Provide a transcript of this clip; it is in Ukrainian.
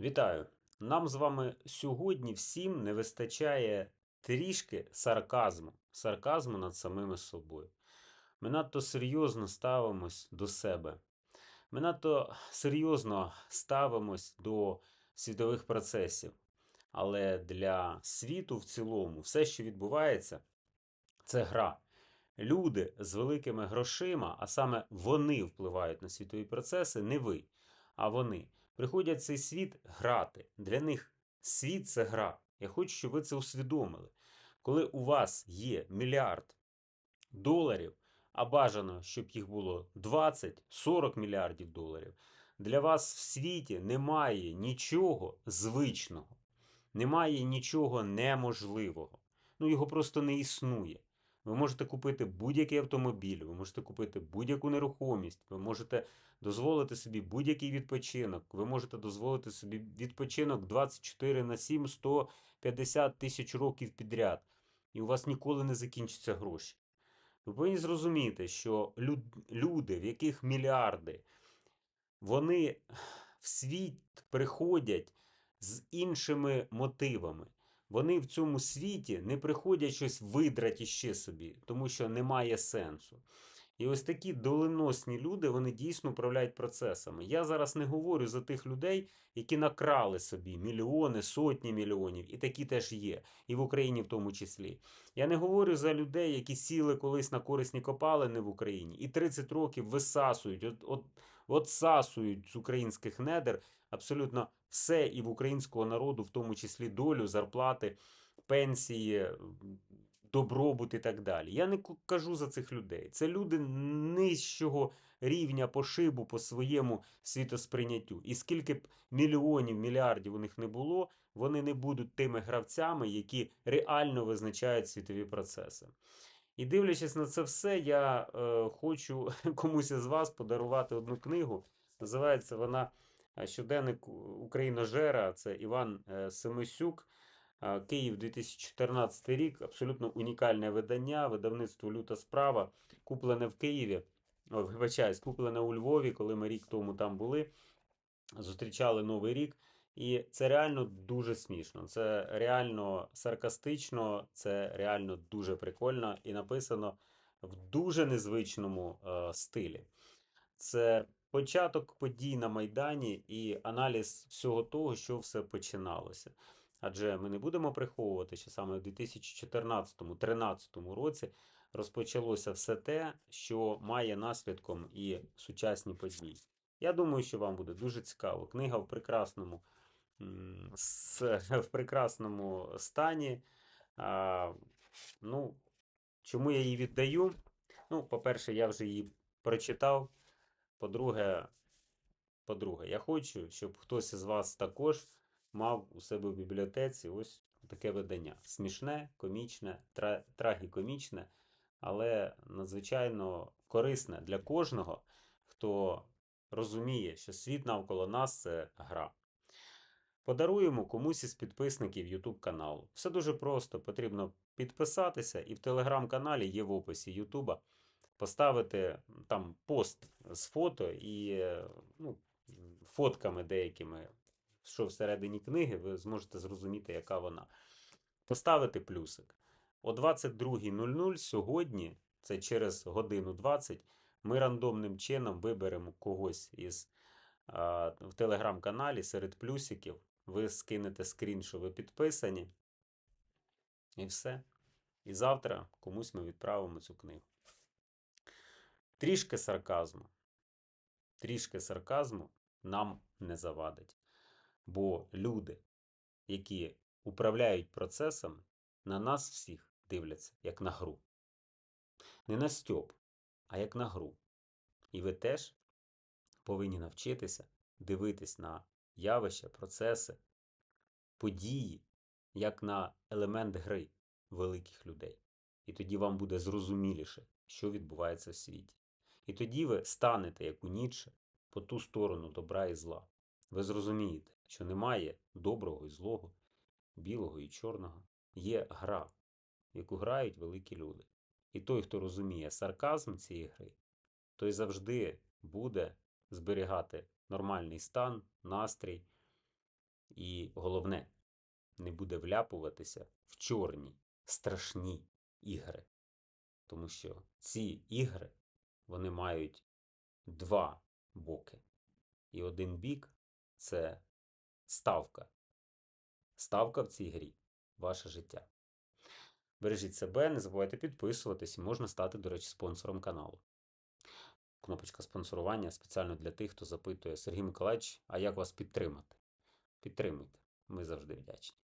Вітаю! Нам з вами сьогодні всім не вистачає трішки сарказму, сарказму над самими собою. Ми надто серйозно ставимось до себе. Ми надто серйозно ставимось до світових процесів. Але для світу в цілому все, що відбувається, це гра. Люди з великими грошима, а саме вони впливають на світові процеси, не ви, а вони приходять в цей світ грати. Для них світ це гра. Я хочу, щоб ви це усвідомили. Коли у вас є мільярд доларів, а бажано, щоб їх було 20-40 мільярдів доларів, для вас в світі немає нічого звичного, немає нічого неможливого. Ну, його просто не існує. Ви можете купити будь-який автомобіль, ви можете купити будь-яку нерухомість, ви можете дозволити собі будь-який відпочинок. Ви можете дозволити собі відпочинок 24 на 7, 150 тисяч років підряд. І у вас ніколи не закінчаться гроші. Ви повинні зрозуміти, що люди, в яких мільярди, вони в світ приходять з іншими мотивами. Вони в цьому світі не приходять щось видрати ще собі, тому що немає сенсу. І ось такі доленосні люди, вони дійсно управляють процесами. Я зараз не говорю за тих людей, які накрали собі мільйони, сотні мільйонів, і такі теж є, і в Україні в тому числі. Я не говорю за людей, які сіли колись на корисні копалини в Україні і 30 років висасують, от, от, отсасують з українських недер абсолютно все і в українського народу, в тому числі долю, зарплати, пенсії, добробут і так далі. Я не кажу за цих людей. Це люди нижчого рівня пошибу по своєму світосприйняттю. І скільки б мільйонів, мільярдів у них не було, вони не будуть тими гравцями, які реально визначають світові процеси. І дивлячись на це все, я е, хочу комусь із вас подарувати одну книгу. Називається вона Щоденник Україножера. Це Іван е, Семисюк. Київ 2014 рік. Абсолютно унікальне видання, видавництво Люта справа, куплене в Києві. О, вибачаюсь, куплене у Львові, коли ми рік тому там були. Зустрічали Новий рік. І це реально дуже смішно. Це реально саркастично, це реально дуже прикольно і написано в дуже незвичному е, стилі. Це початок подій на Майдані і аналіз всього того, що все починалося. Адже ми не будемо приховувати, що саме в 2014-2013 році розпочалося все те, що має наслідком і сучасні події. Я думаю, що вам буде дуже цікаво. Книга в прекрасному в прекрасному стані. А, ну, Чому я її віддаю? Ну, по-перше, я вже її прочитав. По-друге, по-друге, я хочу, щоб хтось із вас також мав у себе в бібліотеці ось таке видання. Смішне, комічне, трагікомічне, але надзвичайно корисне для кожного, хто розуміє, що світ навколо нас це гра. Подаруємо комусь із підписників YouTube каналу. Все дуже просто. Потрібно підписатися, і в телеграм-каналі є в описі YouTube поставити там пост з фото і ну, фотками деякими що всередині книги, ви зможете зрозуміти, яка вона. Поставити плюсик. О 22.00 сьогодні, це через годину 20, ми рандомним чином виберемо когось із в телеграм-каналі серед плюсиків. Ви скинете скрін, що ви підписані. І все. І завтра комусь ми відправимо цю книгу. Трішки сарказму. Трішки сарказму нам не завадить. Бо люди, які управляють процесом, на нас всіх дивляться як на гру. Не на стьоп, а як на гру. І ви теж повинні навчитися дивитись на явища, процеси, події, як на елемент гри великих людей. І тоді вам буде зрозуміліше, що відбувається в світі. І тоді ви станете, як у Ніцше, по ту сторону добра і зла. Ви зрозумієте, що немає доброго і злого, білого і чорного. Є гра, яку грають великі люди. І той, хто розуміє сарказм цієї гри, той завжди буде зберігати нормальний стан, настрій І головне, не буде вляпуватися в чорні, страшні ігри. Тому що ці ігри вони мають два боки. І один бік це ставка. Ставка в цій грі ваше життя. Бережіть себе, не забувайте підписуватись можна стати, до речі, спонсором каналу. Кнопочка спонсорування спеціально для тих, хто запитує Сергій Миколаївич, а як вас підтримати? Підтримуйте. Ми завжди вдячні.